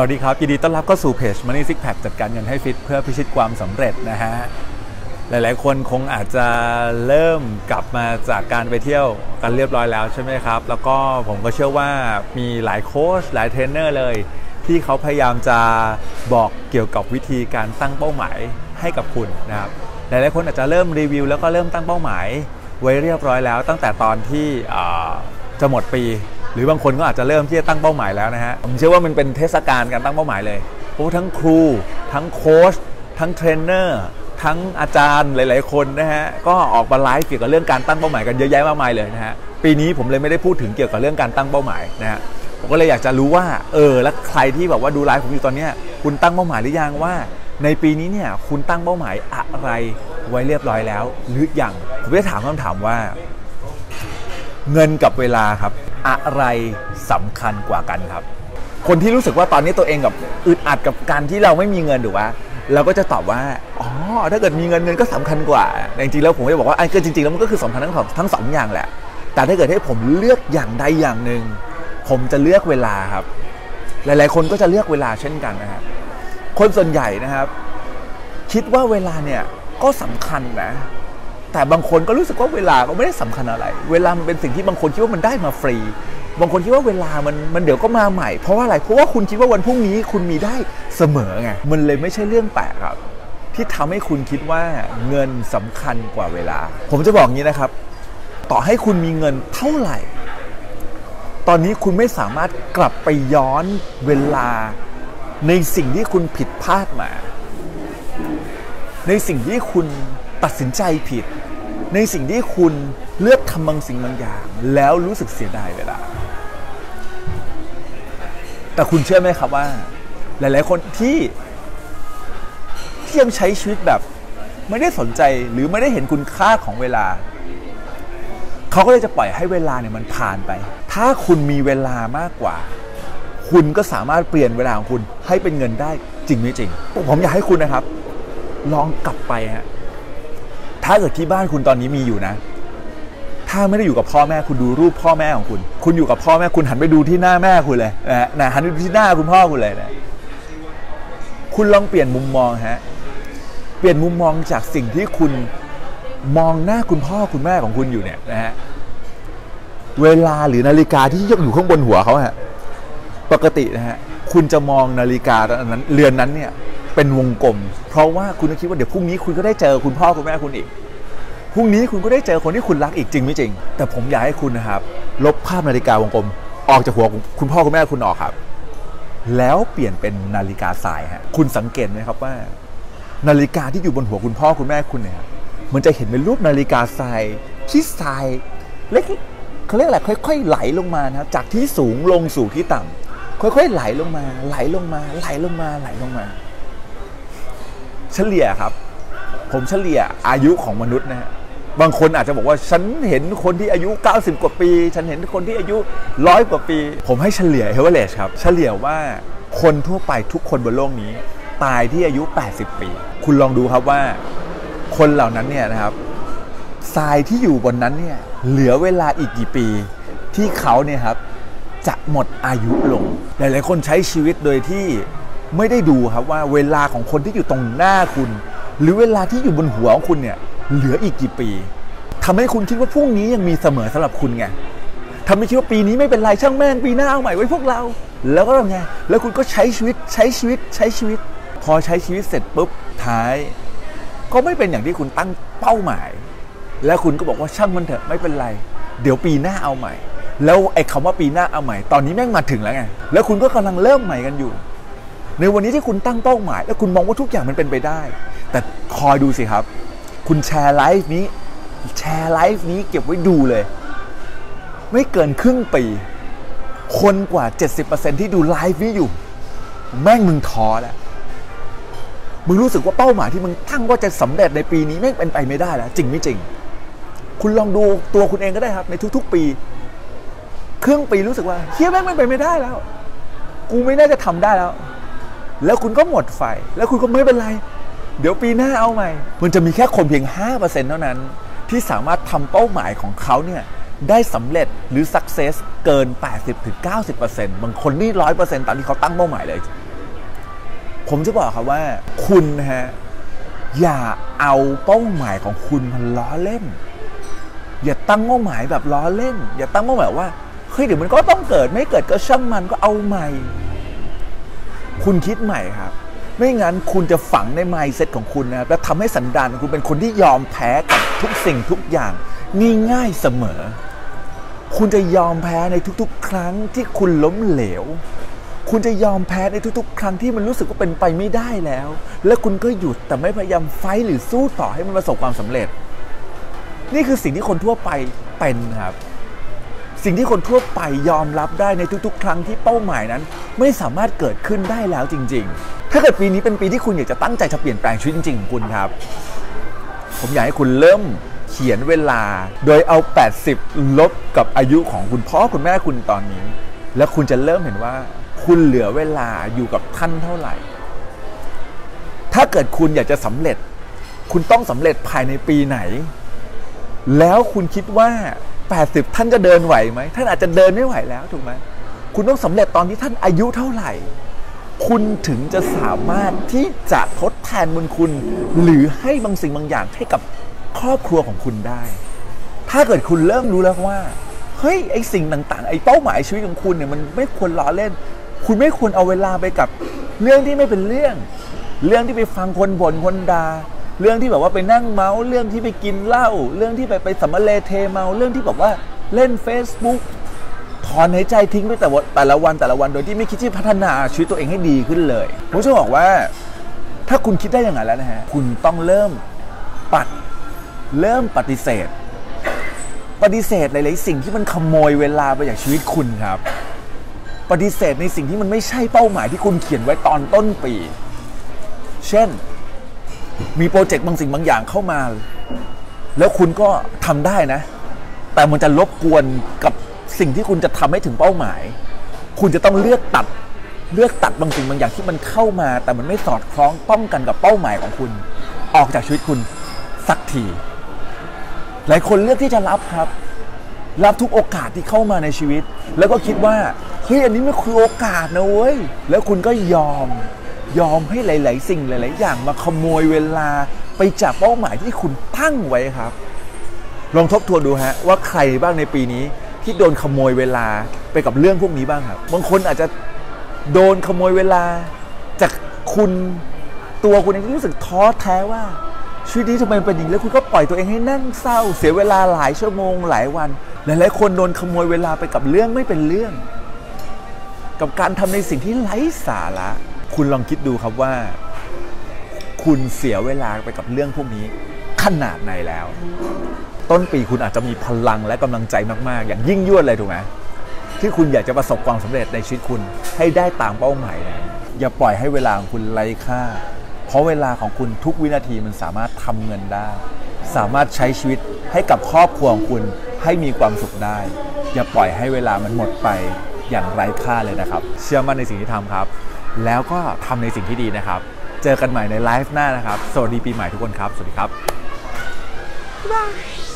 สวัสดีครับ ยินดีต้อนรับเข้าสู่เพจ Money Six Pack จัดการเงินให้ฟิต เพื่อพิชิตความสำเร็จนะฮะ หลายๆ คนคงอาจจะเริ่มกลับมาจากการไปเที่ยวกันเรียบร้อยแล้วใช่ไหมครับ แล้วก็ผมก็เชื่อว่ามีหลายโค้ชหลายเทรนเนอร์เลย ที่เขาพยายามจะบอกเกี่ยวกับวิธีการตั้งเป้าหมายให้กับคุณนะครับ หลายๆ คนอาจจะเริ่มรีวิว แล้วก็เริ่มตั้งเป้าหมาย ไว้เรียบร้อยแล้ว ตั้งแต่ตอนที่จะหมดปี หรือบางคนก็อาจจะเริ่มที่จะตั้งเป้าหมายแล้วนะฮะผมเชื่อว่ามันเป็นเทศกาลการตั้งเป้าหมายเลยเพราะว่าทั้งครู ทั้งโค้ชทั้งเทรนเนอร์ทั้งอาจารย์หลาย ๆ คนนะฮะก็ออกมาไลฟ์เกี่ยวกับเรื่องการตั้งเป้าหมายกันเยอะแยะมากมายเลยนะฮะปีนี้ผมเลยไม่ได้พูดถึงเกี่ยวกับเรื่องการตั้งเป้าหมายนะฮะผมก็เลยอยากจะรู้ว่าเออแล้วใครที่แบบว่าดูไลฟ์ผมอยู่ตอนเนี้ยคุณตั้งเป้าหมายหรือยังว่า ในปีนี้เนี่ยคุณตั้งเป้าหมายอะไรไว้เรียบร้อยแล้ว หรือยังผมจะถามคำถามว่า เงินกับเวลาครับ อะไรสำคัญกว่ากันครับ คนที่รู้สึกว่าตอนนี้ตัวเองกับอึดอัดกับการที่เราไม่มีเงินถูกปะเราก็จะตอบว่า อ๋อ ถ้าเกิดมีเงินเงินก็สำคัญกว่า จริงๆ แล้วผมจะบอกว่าไอ้ก็จริงๆ แล้วมันก็คือสำคัญทั้งสองทั้งสองอย่างแหละ แต่ถ้าเกิดให้ผมเลือกอย่างใดอย่างหนึ่ง ผมจะเลือกเวลาครับ หลายๆ คนก็จะเลือกเวลาเช่นกันนะครับ คนส่วนใหญ่นะครับ คิดว่าเวลาเนี่ยก็สำคัญนะ แต่บางคนก็รู้สึกว่าเวลาก็ไม่ได้สำคัญอะไร เวลามันเป็นสิ่งที่บางคนคิดว่ามันได้มาฟรี บางคนคิดว่าเวลามันมันเดี๋ยวก็มาใหม่ เพราะว่าอะไร เพราะว่าคุณคิดว่าวันพรุ่งนี้คุณมีได้เสมอไง มันเลยไม่ใช่เรื่องแปลกครับ ที่ทำให้คุณคิดว่าเงินสำคัญกว่าเวลา ผมจะบอกงี้นะครับ ต่อให้คุณมีเงินเท่าไหร่ ตอนนี้คุณไม่สามารถกลับไปย้อนเวลาในสิ่งที่คุณผิดพลาดมา ในสิ่งที่คุณตัดสินใจผิด ในสิ่งที่คุณเลือกทำบางสิ่งบางอย่าง แล้วรู้สึกเสียดายเวลา แต่คุณเชื่อไหมครับว่า หลาย ๆ คนที่ที่ยังใช้ชีวิตแบบไม่ได้สนใจหรือไม่ได้เห็นคุณค่าของเวลา เขาก็เลยจะปล่อยให้เวลาเนี่ยมันผ่านไป ถ้าคุณมีเวลามากกว่า คุณก็สามารถเปลี่ยนเวลาของคุณให้เป็นเงินได้จริงไม่จริง ผมอยากให้คุณนะครับ ลองกลับไปฮะ ถ้าเกิดที่บ้านคุณตอนนี้มีอยู่นะ ถ้าไม่ได้อยู่กับพ่อแม่คุณดูรูปพ่อแม่ของคุณ คุณอยู่กับพ่อแม่คุณหันไปดูที่หน้าแม่คุณเลยนะนะหันไปดูที่หน้าคุณพ่อคุณเลยนะคุณลองเปลี่ยนมุมมองฮะเปลี่ยนมุมมองจากสิ่งที่คุณมองหน้าคุณพ่อคุณแม่ของคุณอยู่เนี่ยนะฮะเวลาหรือนาฬิกาที่ยกอยู่ข้างบนหัวเขาฮะปกตินะฮะคุณจะมองนาฬิกานั้นเรือนนั้นเนี่ย เป็นวงกลม เพราะว่าคุณคิดว่าเดี๋ยวพรุ่งนี้คุณก็ได้เจอคุณพ่อคุณแม่คุณอีกพรุ่งนี้คุณก็ได้เจอคนที่คุณรักอีกจริงไม่จริง แต่ผมอยากให้คุณนะครับ ลบภาพนาฬิกาวงกลม ออกจากหัวคุณพ่อคุณแม่คุณออกครับ แล้วเปลี่ยนเป็นนาฬิกาทรายฮะคุณสังเกตไหมครับว่า นาฬิกาที่อยู่บนหัวคุณพ่อคุณแม่คุณเนี่ยมันจะเห็นเป็นรูปนาฬิกาทรายที่ทรายเล็กเขาเรียกอะไรค่อยๆ ไหลลงมานะครับจากที่สูงลงสู่ที่ต่ำค่อยๆ ไหลลงมา ไหลลงมา ไหลลงมาไหลลงมา เฉลี่ยครับ ผมเฉลี่ยอายุของมนุษย์นะฮะบางคนอาจจะบอกว่าฉันเห็นคนที่อายุ 90 กว่าปี ฉันเห็นคนที่อายุร้อยกว่าปี ผมให้เฉลี่ยเฮเวอเรจครับ เฉลี่ยว่าคนทั่วไปทุกคนบนโลกนี้ ตายที่อายุ 80 ปี คุณลองดูครับว่า คนเหล่านั้นเนี่ยนะครับทรายที่อยู่บนนั้นเนี่ยเหลือเวลาอีกกี่ปี ที่เขาเนี่ยครับจะหมดอายุลง หลายๆคนใช้ชีวิตโดยที่ ไม่ได้ดูครับว่าเวลาของคนที่อยู่ตรงหน้าคุณ หรือเวลาที่อยู่บนหัวของคุณเนี่ยเหลืออีกกี่ปีทำให้คุณคิดว่าพรุ่งนี้ยังมีเสมอสำหรับคุณไงทำให้คิดว่าปีนี้ไม่เป็นไรช่างแม่งปีหน้าเอาใหม่ไว้พวกเรา แล้วก็ไงแล้วคุณก็ใช้ชีวิตใช้ชีวิตใช้ชีวิต พอใช้ชีวิตเสร็จปุ๊บท้าย ก็ไม่เป็นอย่างที่คุณตั้งเป้าหมาย แล้วคุณก็บอกว่าช่างมันเถอะไม่เป็นไร เดี๋ยวปีหน้าเอาใหม่ แล้วไอ้คำว่าปีหน้าเอาใหม่ ตอนนี้แม่งมาถึงแล้วไงแล้วคุณก็กำลังเริ่มใหม่กันอยู่ ในวันนี้ที่คุณตั้งเป้าหมาย แล้วคุณมองว่าทุกอย่างมันเป็นไปได้ แต่คอยดูสิครับ คุณแชร์ไลฟ์นี้ แชร์ไลฟ์นี้เก็บไว้ดูเลย ไม่เกินครึ่งปี คนกว่า 70%ที่ดูไลฟ์นี้อยู่ แม่งมึงท้อแล้วมึงรู้สึกว่าเป้าหมายที่มึงตั้งว่าจะสำเร็จในปีนี้แม่งเป็นไปไม่ได้แล้วจริงไม่จริง คุณลองดูตัวคุณเองก็ได้ครับ ในทุก ๆ ปีครึ่งปีรู้สึกว่าเฮียแม่งไม่ไปไม่ได้แล้ว กูไม่น่าจะทำได้แล้ว แล้วคุณก็หมดไฟ แล้วคุณก็ไม่เป็นไร เดี๋ยวปีหน้าเอาใหม่ มันจะมีแค่คนเพียง 5%เท่านั้น ที่สามารถทำเป้าหมายของเขาเนี่ยได้สำเร็จหรือ success เกิน 80-90%บางคนนี่ 100%ตามที่เขาตั้งเป้าหมายเลย ผมจะบอกครับว่า คุณนะฮะอย่าเอาเป้าหมายของคุณมันล้อเล่น อย่าตั้งเป้าหมายแบบล้อเล่น อย่าตั้งเป้าหมายว่าเฮ้ยเดี๋ยวมันก็ต้องเกิดไม่เกิดก็ช่างมันก็เอาใหม่ คุณคิดใหม่ครับ ไม่งั้นคุณจะฝังใน mindset ของคุณนะครับและทำให้สันดานของคุณเป็นคนที่ยอมแพ้กับทุกสิ่งทุกอย่างง่ายๆเสมอ คุณจะยอมแพ้ในทุกๆ ครั้งที่คุณล้มเหลว คุณจะยอมแพ้ในทุกๆ ครั้งที่มันรู้สึกว่าเป็นไปไม่ได้แล้ว และคุณก็หยุดแต่ไม่พยายามไฟหรือสู้ต่อให้มันประสบความสำเร็จ นี่คือสิ่งที่คนทั่วไปเป็นครับ สิ่งที่คนทั่วไปยอมรับได้ในทุกๆ ครั้งที่เป้าหมายนั้น ไม่สามารถเกิดขึ้นได้แล้วจริง ๆ ถ้าเกิดปีนี้เป็นปีที่คุณอยากจะตั้งใจจะเปลี่ยนแปลงชีวิตจริงๆของคุณครับ ผมอยากให้คุณเริ่มเขียนเวลา โดยเอา 80 ลบกับอายุของคุณพ่อคุณแม่คุณตอนนี้ แล้วคุณจะเริ่มเห็นว่า คุณเหลือเวลาอยู่กับท่านเท่าไหร่ ถ้าเกิดคุณอยากจะสำเร็จ คุณต้องสำเร็จภายในปีไหน แล้วคุณคิดว่า 80 ท่านจะเดินไหวไหมท่านอาจจะเดินไม่ไหวแล้วถูกไหมคุณต้องสำเร็จตอนที่ท่านอายุเท่าไหร่ คุณถึงจะสามารถที่จะทดแทนบุญคุณ หรือให้บางสิ่งบางอย่างให้กับครอบครัวของคุณได้ ถ้าเกิดคุณเริ่มรู้แล้วว่าเฮ้ยไอสิ่งต่างๆ ไอเป้าหมายชีวิตของคุณเนี่ยมันไม่ควรล้อเล่น คุณไม่ควรเอาเวลาไปกับ เรื่องที่ไม่เป็นเรื่อง เรื่องที่ไปฟังคนบ่นคนดา่า เรื่องที่แบบว่าไปนั่งเมาส์เรื่องที่ไปกินเหล้าเรื่องที่ไปไปสัมมเลเทเมาเรื่องที่แบบว่าเล่น Facebook ถอนหายใจทิ้งไปแต่ว่าแต่ละวันแต่ละวันโดยที่ไม่คิดที่พัฒนาชีวิตตัวเองให้ดีขึ้นเลยผมจะบอกว่า ถ้าคุณคิดได้อย่างนั้นแล้วนะฮะคุณต้องเริ่มปัดเริ่มปฏิเสธ ปฏิเสธหลายๆสิ่งที่มันขโมยเวลาไปจากชีวิตคุณครับ ปฏิเสธในสิ่งที่มันไม่ใช่เป้าหมายที่คุณเขียนไว้ตอนต้นปี เช่น มีโปรเจกต์บางสิ่งบางอย่างเข้ามา แล้วคุณก็ทำได้นะ แต่มันจะรบกวนกับสิ่งที่คุณจะทำให้ถึงเป้าหมาย คุณจะต้องเลือกตัดเลือกตัดบางสิ่งบางอย่างที่มันเข้ามา แต่มันไม่สอดคล้องต้องกันกับเป้าหมายของคุณ ออกจากชีวิตคุณสักทีหลายคนเลือกที่จะรับครับ รับทุกโอกาสที่เข้ามาในชีวิต แล้วก็คิดว่าเฮ้ยอันนี้มันคือโอกาสนะเว้ยแล้วคุณก็ยอม ยอมให้หลาย ๆ สิ่งหลาย ๆ อย่างมาขโมยเวลาไปจากเป้าหมายที่คุณตั้งไว้ครับ ลองทบทวนดูฮะว่าใครบ้างในปีนี้ที่โดนขโมยเวลาไปกับเรื่องพวกนี้บ้างครับบางคนอาจจะโดนขโมยเวลา จากคุณตัวคุณเองที่รู้สึกท้อแท้ว่าชีวิตนี้ทำไมเป็นอย่างนี้แล้วคุณก็ปล่อยตัวเองให้นั่งเศร้า เสียเวลาหลายชั่วโมงหลายวัน หลายๆคนโดนขโมยเวลาไปกับเรื่องไม่เป็นเรื่อง กับการทำในสิ่งที่ไร้สาระ คุณลองคิดดูครับว่า คุณเสียเวลาไปกับเรื่องพวกนี้ขนาดไหนแล้ว ต้นปีคุณอาจจะมีพลังและกำลังใจมาก ๆ อย่างยิ่งยวดเลยถูกไหมที่คุณอยากจะประสบความสำเร็จในชีวิตคุณให้ได้ตามเป้าหมายนะอย่าปล่อยให้เวลาของคุณไร้ค่า เพราะเวลาของคุณทุกวินาทีมันสามารถทำเงินได้ สามารถใช้ชีวิตให้กับครอบครัวของคุณให้มีความสุขได้ อย่าปล่อยให้เวลามันหมดไปอย่างไร้ค่าเลยนะครับ เชื่อมั่นในสิ่งที่ทำครับ แล้วก็ทำในสิ่งที่ดีนะครับ เจอกันใหม่ในไลฟ์หน้านะครับ สวัสดีปีใหม่ทุกคนครับ สวัสดีครับบ๊ายบาย